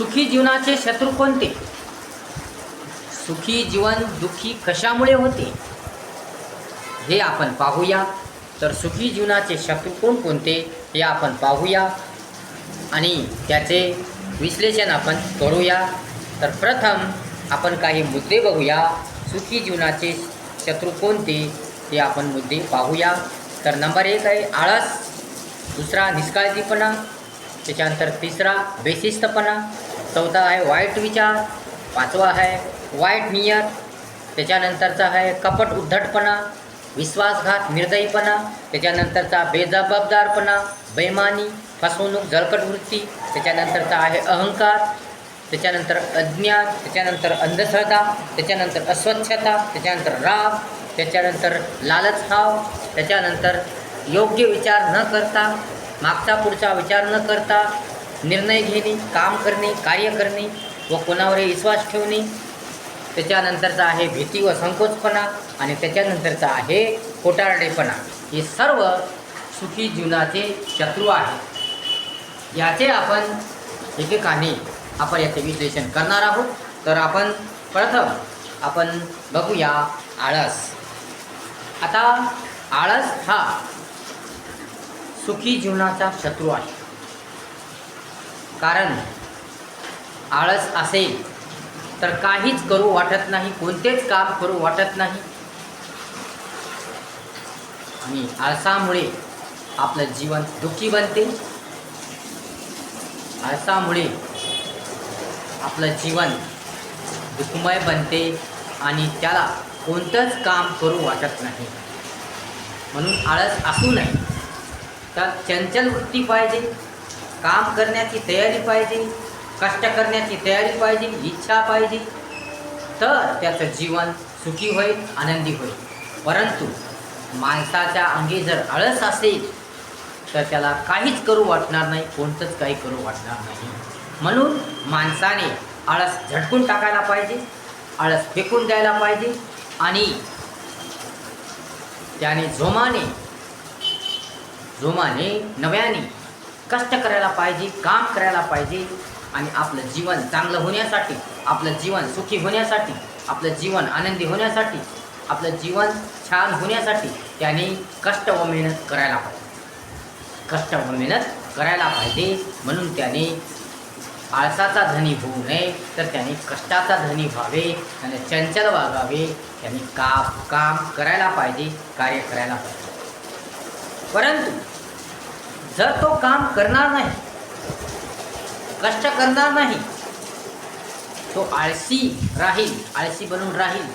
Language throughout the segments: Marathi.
सुखी जीवनाचे शत्रू कोणते? सुखी जीवन दुःखी कशामुळे होते? हे आपण पाहूया. तर सुखी जीवनाचे शत्रू कोणकोणते हे आपण पाहूया. आणि त्याचे विश्लेषण आपण करूया. तर प्रथम आपण काही मुद्दे बघूया. सुखी जीवनाचे शत्रू कोणते हे आपण मुद्दे पाहूया. तर नंबर एक आहे आळस. दुसरा निष्काळजीपणा. त्याच्यानंतर तिसरा बेशिस्तपणा. चौथा आहे. वाईट विचार पाचवा आहे. वाईट नियत त्याच्यानंतरचा आहे कपट उद्धटपणा विश्वासघात निर्दयीपणा त्याच्यानंतरचा बेजबाबदारपणा बेमानी फसवणूक जळकट वृत्ती त्याच्यानंतरचा आहे अहंकार त्याच्यानंतर अज्ञान त्याच्यानंतर अंधश्रद्धा त्याच्यानंतर अस्वच्छता त्याच्यानंतर राग त्याच्यानंतर लालच हाव त्याच्यानंतर योग्य विचार न करता मागचा पुढचा विचार न करता निर्णय घेणे काम करणे कार्य करणे व कोणावरही विश्वास ठेवणे. त्याच्यानंतरचा आहे भीती व संकोचपणा आणि त्याच्यानंतरचा आहे खोटारडेपणा. हे सर्व सुखी जीवनाचे शत्रू आहेत. याचे आपण एकेकाने आपण याचे विश्लेषण करणार आहोत. तर आपण प्रथम आपण बघूया आळस. आता आळस हा सुखी जीवनाचा शत्रू आहे. कारण आळस असेल तर काहीच करू वाटत नाही कोणतेच काम करू वाटत नाही. आणि आळसामुळे आपलं जीवन दुःखी बनते. आळसामुळे आपलं जीवन दुःखमय बनते आणि त्याला कोणतंच काम करू वाटत नाही. म्हणून आळस असू नये. तर चंचल वृत्ती पाहिजे. काम करण्याची तयारी पाहिजे कष्ट करण्याची तयारी पाहिजे इच्छा पाहिजे तर त्याचं जीवन सुखी होईल आनंदी होईल. परंतु माणसाच्या अंगी जर आळस असेल तर त्याला काहीच करू वाटणार नाही कोणतंच काही करू वाटणार नाही. म्हणून माणसाने आळस झटकून टाकायला पाहिजे आळस फेकून द्यायला पाहिजे आणि त्याने जोमाने जोमाने नव्याने कष्ट करायला पाहिजे काम करायला पाहिजे आणि आपलं जीवन चांगलं होण्यासाठी आपलं जीवन सुखी होण्यासाठी आपलं जीवन आनंदी होण्यासाठी आपलं जीवन छान होण्यासाठी त्याने कष्ट व मेहनत करायला पाहिजे. कष्ट व मेहनत करायला पाहिजे म्हणून त्याने आळसाचा धनी होऊ नये तर त्याने कष्टाचा धनी व्हावे त्याने चंचल वागावे. त्याने काम काम करायला पाहिजे कार्य करायला पाहिजे. परंतु जर तो काम करणार नाही कष्ट करणार नाही तो आळसी राहील आळसी बनून राहील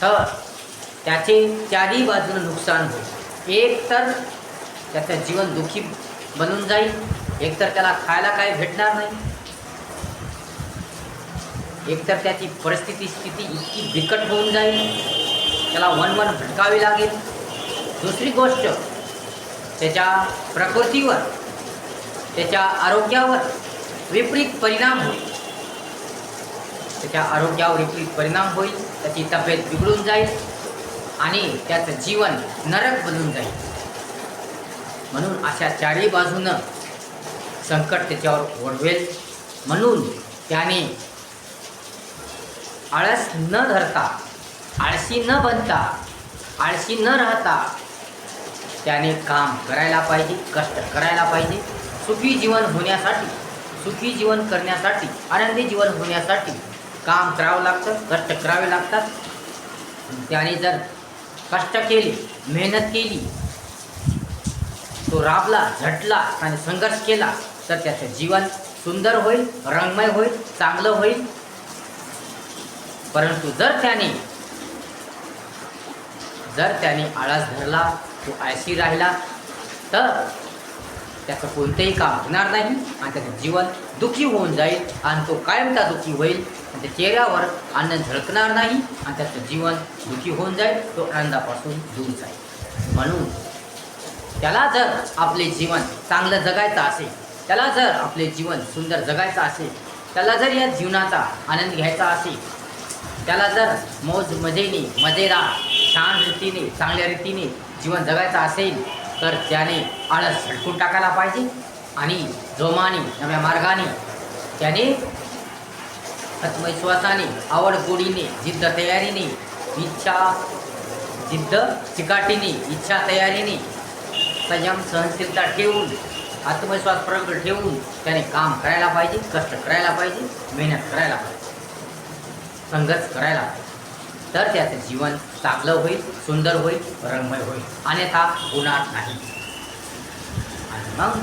तर त्याचे चारही बाजूनं नुकसान होईल. एक तर त्याचं जीवन दुःखी बनून जाईल एक तर त्याला खायला काही भेटणार नाही एकतर त्याची परिस्थिती स्थिती इतकी बिकट होऊन जाईल त्याला वन वन भटकावे लागेल. दुसरी गोष्ट त्याच्या प्रकृतीवर त्याच्या आरोग्यावर विपरीत परिणाम होईल. त्याच्या आरोग्यावर विपरीत परिणाम होईल त्याची तब्येत बिघडून जाईल आणि त्याचं जीवन नरक बनून जाईल. म्हणून अशा चारही बाजूनं संकट त्याच्यावर ओढवेल. म्हणून त्याने आळस न धरता आळशी न बनता आळशी न राहता त्याने काम करायला पाहिजे कष्ट करायला पाहिजे. सुखी जीवन होण्यासाठी सुखी जीवन करण्यासाठी आनंदी जीवन होण्यासाठी काम करावं लागतं कष्ट करावे लागतात. त्याने जर कष्ट केले मेहनत केली तो राबला झटला आणि संघर्ष केला तर त्याचं जीवन सुंदर होईल रंगमय होईल चांगलं होईल. परंतु जर त्याने जर त्याने आळस धरला तो आळशी राहिला तर त्याचं कोणतंही काम होणार नाही आणि त्याचं जीवन दुःखी होऊन जाईल आणि तो कायमचा दुःखी होईल. आणि त्या चेहऱ्यावर आनंद झळकणार नाही आणि त्याचं जीवन दुःखी होऊन जाईल. तो आनंदापासून दूर जाईल. म्हणून त्याला जर आपले जीवन चांगलं जगायचं असेल त्याला जर आपले जीवन सुंदर जगायचं असेल त्याला जर या जीवनाचा आनंद घ्यायचा असेल त्याला जर मौज मजेने मजेदार छान रीतीने चांगल्या रीतीने जीवन जगायचं असेल तर त्याने आळस झटकून टाकायला पाहिजे. आणि जोमाने नव्या मार्गाने त्याने आत्मविश्वासाने आवड गोडीने जिद्द तयारीने इच्छा जिद्द चिकाटीने इच्छा तयारीने संयम सहनशीलता ठेवून आत्मविश्वास प्रगट ठेवून त्याने काम करायला पाहिजे कष्ट करायला पाहिजे मेहनत करायला पाहिजे. संघर्ष करायला लागतो. तर त्याचं जीवन चांगलं होईल सुंदर होईल रंगमय होईल. अन्यथा होणार नाही. आणि मग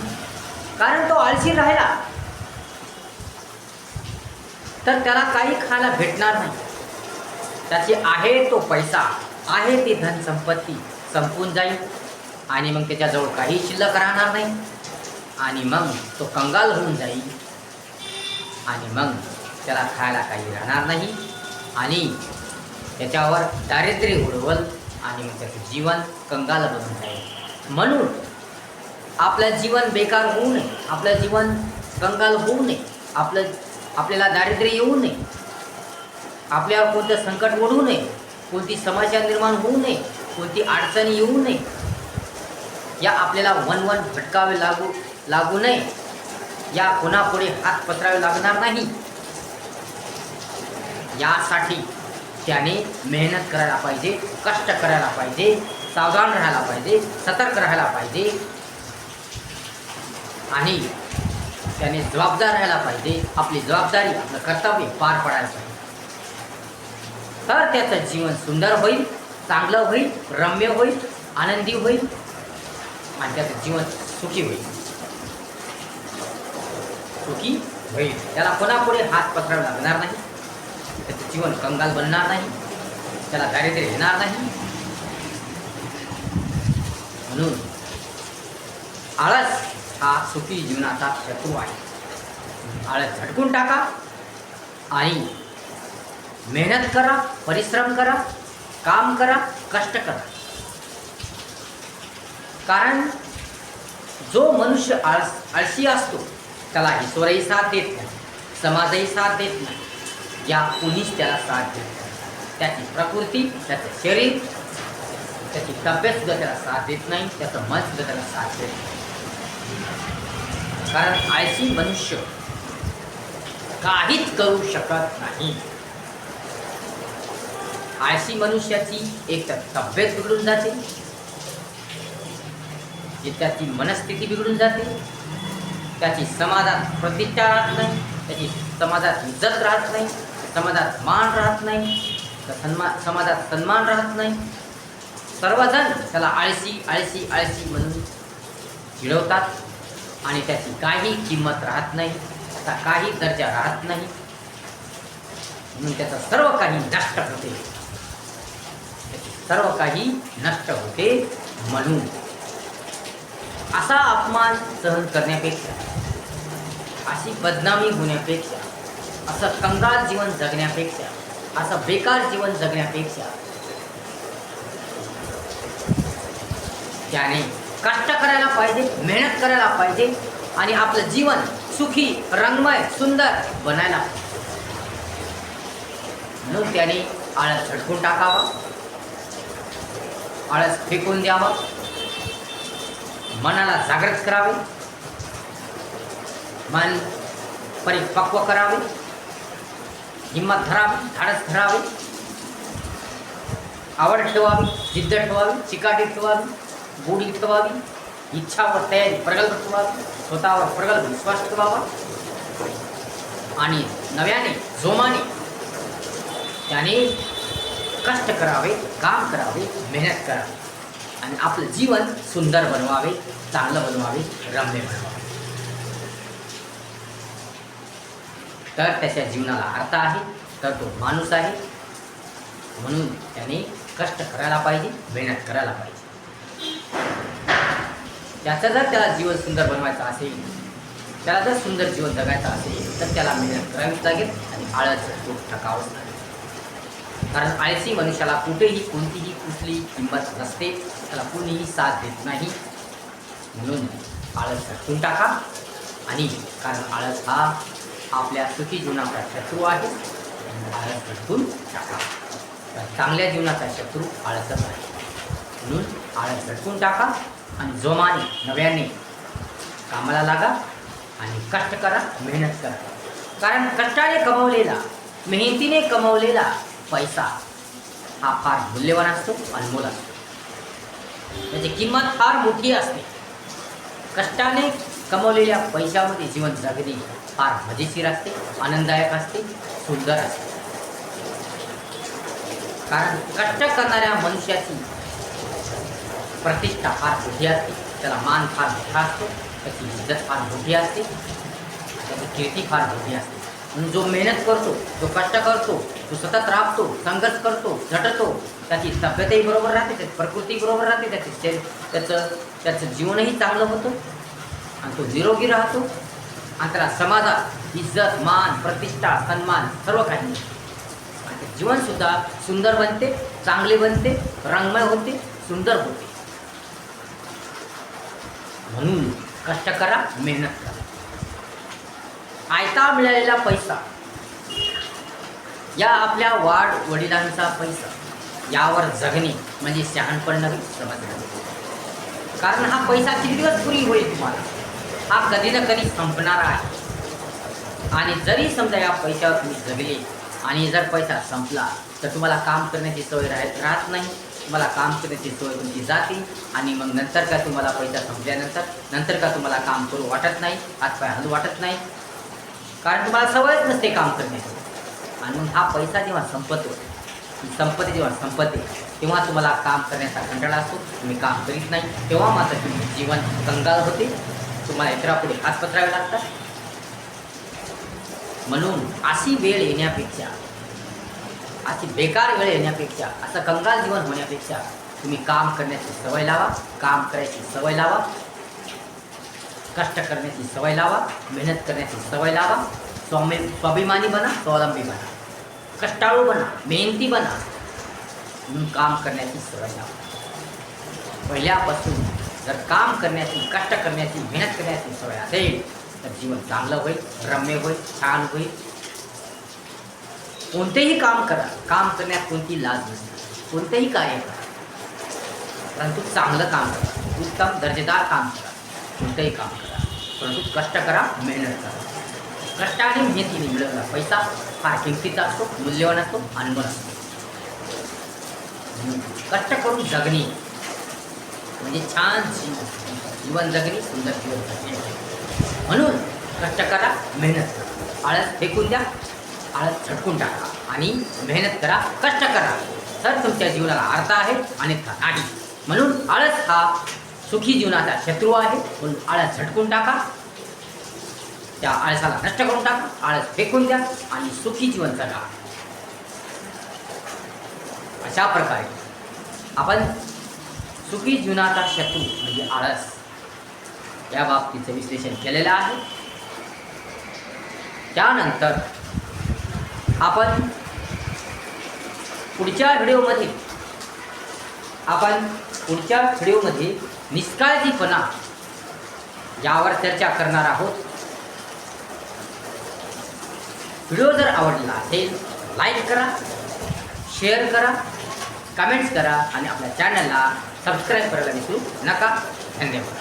कारण तो आळशी राहिला तर त्याला काही खायला भेटणार नाही. त्याची आहे तो पैसा आहे ती धनसंपत्ती संपून जाईल. आणि मग त्याच्याजवळ काही शिल्लक राहणार नाही. आणि मग तो कंगाल होऊन जाईल. आणि मग त्याला खायला काही राहणार नाही. आणि त्याच्यावर दारिद्र्य उडवल आणि मग त्याचं जीवन कंगाल बनून जाईल म्हणून आपलं जीवन बेकार होऊ नये. आपलं जीवन कंगाल होऊ नये. आपलं आपल्याला दारिद्र्य येऊ नये. आपल्यावर कोणतं संकट ओढू नये. कोणती समस्या निर्माण होऊ नये. कोणती अडचणी येऊ नये. या आपल्याला वन वन भटकावे लागू लागू नये. या कोणापुढे हात पसरावे लागणार नाही. यासाठी त्याने मेहनत करायला पाहिजे कष्ट करायला पाहिजे सावधान राहायला पाहिजे सतर्क राहायला पाहिजे. आणि त्याने जबाबदार राहायला पाहिजे आपली जबाबदारी आपलं कर्तव्य पार पडायला पाहिजे. तर त्याचं जीवन सुंदर होईल चांगलं होईल रम्य होईल आनंदी होईल आणि त्याचं जीवन सुखी होईल. सुखी होईल. त्याला कोणापुढे हात पसरावे लागणार नाही. त्याचं जीवन कंगाल बनणार नाही. त्याला दारिद्र्य येणार नाही. म्हणून आळस हा सुखी जीवनाचा शत्रू आहे. आळस झटकून टाका आणि मेहनत करा परिश्रम करा काम करा कष्ट करा. कारण जो मनुष्य आळस आळशी असतो त्याला ईश्वरही साथ देत नाही समाजही साथ देत नाही. या कुणीच त्याला साथ देत नाही. त्याची प्रकृती त्याचं शरीर त्याची तब्येत सुद्धा त्याला साथ देत नाही त्याचं मन सुद्धा त्याला साथ देत नाही. कारण आळशी मनुष्य काहीच करू शकत नाही. आळशी मनुष्याची एक तर तब्येत बिघडून जाते जी त्याची मनस्थिती बिघडून जाते त्याची समाजात प्रतिष्ठा राहत नाही त्याची समाजात इज्जत राहत नाही समाजात मान राहत नाही तर सन्मा समाजात सन्मान राहत नाही. सर्वजण त्याला आळशी आळशी आळशी म्हणून चिडवतात आणि त्याची काही किंमत राहत नाही त्याचा काही दर्जा राहत नाही. म्हणून त्याचं सर्व काही नष्ट होते. सर्व काही नष्ट होते म्हणून. असा अपमान सहन करण्यापेक्षा अशी बदनामी होण्यापेक्षा असं कंगाल जीवन जगण्यापेक्षा असं बेकार जीवन जगण्यापेक्षा त्याने कष्ट करायला पाहिजे मेहनत करायला पाहिजे आणि आपलं जीवन सुखी रंगमय सुंदर बनायला म्हणून त्याने आळस झटकून टाकावा आळस फेकून द्यावा मनाला जागृत करावे मन परिपक्व करावे हिंमत धरावी धाडस धरावे. आवड ठेवावी जिद्द ठेवावी चिकाटी ठेवावी गोडी ठेवावी इच्छावर तयारी प्रगल्भ ठेवावी स्वतःवर प्रगल्भ विश्वास ठेवावा. आणि नव्याने जोमाने त्याने कष्ट करावे काम करावे मेहनत करावी. आणि आपलं जीवन सुंदर बनवावे चांगलं बनवावे रम्य बनवावे. तर त्याच्या जीवनाला अर्थ आहे तर तो माणूस आहे. म्हणून त्याने कष्ट करायला पाहिजे मेहनत करायला पाहिजे. त्याचं जर त्याला जीवन सुंदर बनवायचं असेल त्याला जर सुंदर जीवन जगायचं असेल तर त्याला मेहनत करावीच लागेल आणि आळस तो टाकावंच लागेल. कारण आळसी मनुष्याला कुठेही कोणतीही कुठली किंमत नसते. त्याला कोणीही साथ देत नाही. म्हणून आळस झटकून टाका. आणि कारण आळस हा आपल्या सुखी जीवनाचा शत्रू आहे. आळस झटकून टाका. तर चांगल्या जीवनाचा शत्रू आळसच आहे. म्हणून आळस झटकून टाका आणि जोमाने नव्याने कामाला लागा आणि कष्ट करा मेहनत करा. कारण कष्टाने कमवलेला मेहनतीने कमवलेला पैसा हा फार मूल्यवान असतो अनमोल असतो. त्याची किंमत फार मोठी असते. कष्टाने कमवलेल्या पैशामध्ये जीवन जगणे फार मजेशीर असते आनंददायक असते सुंदर असते. कारण कष्ट करणाऱ्या मनुष्याची प्रतिष्ठा फार मोठी असते. त्याला मान फार मोठा असतो त्याची इज्जत फार मोठी असते त्याची कीर्ती फार मोठी असते. म्हणून जो मेहनत करतो जो कष्ट करतो जो सतत राबतो संघर्ष करतो झटतो त्याची तब्येतही बरोबर राहते त्याची प्रकृती बरोबर राहते त्याची त्याचं त्याचं जीवनही चांगलं होतं. आणि तो निरोगी राहतो. आणि त्याला समाजात इज्जत मान प्रतिष्ठा सन्मान सर्व काही जीवनसुद्धा सुंदर बनते चांगले बनते रंगमय होते सुंदर होते. म्हणून कष्ट करा मेहनत करा. आयता मिळालेला पैसा. या आपल्या वाढ वडिलांचा पैसा. यावर जगणे म्हणजे शहाणपण नव्हे समजणं कारण हा पैसा किती दिवस पुरी होईल तुम्हाला? हा कधी ना कधी संपणार आहे. आणि जरी समजा या पैशावर तुम्ही जगले आणि जर पैसा संपला तर तुम्हाला काम करण्याची सवय राहत राहत नाही. तुम्हाला काम करण्याची सवय तुमची जाते आणि मग नंतर का तुम्हाला पैसा संपल्यानंतर नंतर का तुम्हाला काम करू वाटत नाही हातपाय हलू वाटत नाही. कारण तुम्हाला सवयच नसते काम करण्याची. आणि मग हा पैसा जेव्हा संपतो संपत्ती जेव्हा संपते तेव्हा तुम्हाला काम करण्याचा कंटाळा असतो. तुम्ही काम करीत नाही. तेव्हा मात्र तुमचे जीवन कंगाल होते. तुम्हाला इतरापुढे हात पसरावे लागतात? म्हणून अशी वेळ येण्यापेक्षा अशी बेकार वेळ येण्यापेक्षा असं कंगाल जीवन होण्यापेक्षा तुम्ही काम करण्याची सवय लावा काम करायची सवय लावा कष्ट करण्याची सवय लावा मेहनत करण्याची सवय लावा स्वामी स्वाभिमानी बना स्वावलंबी बना कष्टाळू बना मेहनती बना म्हणून काम करण्याची सवय लावा. पहिल्यापासून जर काम करण्याची कष्ट करण्याची मेहनत करण्याची सवय असेल तर जीवन चांगलं होईल रम्य होईल छान होईल. कोणतेही काम करा काम करण्यात कोणती लाज नसते. कोणतेही कार्य करा. परंतु चांगलं काम करा. उत्तम दर्जेदार काम करा. कोणतंही काम करा. परंतु कष्ट करा मेहनत करा. आणि मेहनतीने मिळवला पैसा फार किमतीचा असतो मूल्यवान असतो अनमोल असतो. कष्ट करून जगणे म्हणजे छान जीवन जीवन जगणे सुंदर जीवन म्हणून कष्ट करा मेहनत करा. आळस फेकून द्या आळस झटकून टाका. आणि मेहनत करा कष्ट करा. तर तुमच्या जीवनाला अर्थ आहे आणि नाही म्हणून आळस हा सुखी जीवनाचा शत्रू आहे. म्हणून आळस झटकून टाका. त्या आळसाला नष्ट करून टाका. आळस फेकून द्या आणि सुखी जीवन जगा. अशा प्रकारे आपण सुखी जीवनाचा शत्रू म्हणजे आळस. या बाबतीचं विश्लेषण केलेलं आहे. त्यानंतर आपण पुढच्या व्हिडिओमध्ये आपण पुढच्या व्हिडिओमध्ये निष्काळजीपणा यावर चर्चा करणार आहोत. व्हिडिओ जर आवडला असेल लाईक करा शेअर करा कमेंट्स करा आणि आपल्या चॅनलला ಸಬ್ಸ್ಕ್ರೈಬ್ ಬರಲ್ಲ ನೀವು ನಕ ಧನ್ಯವಾದ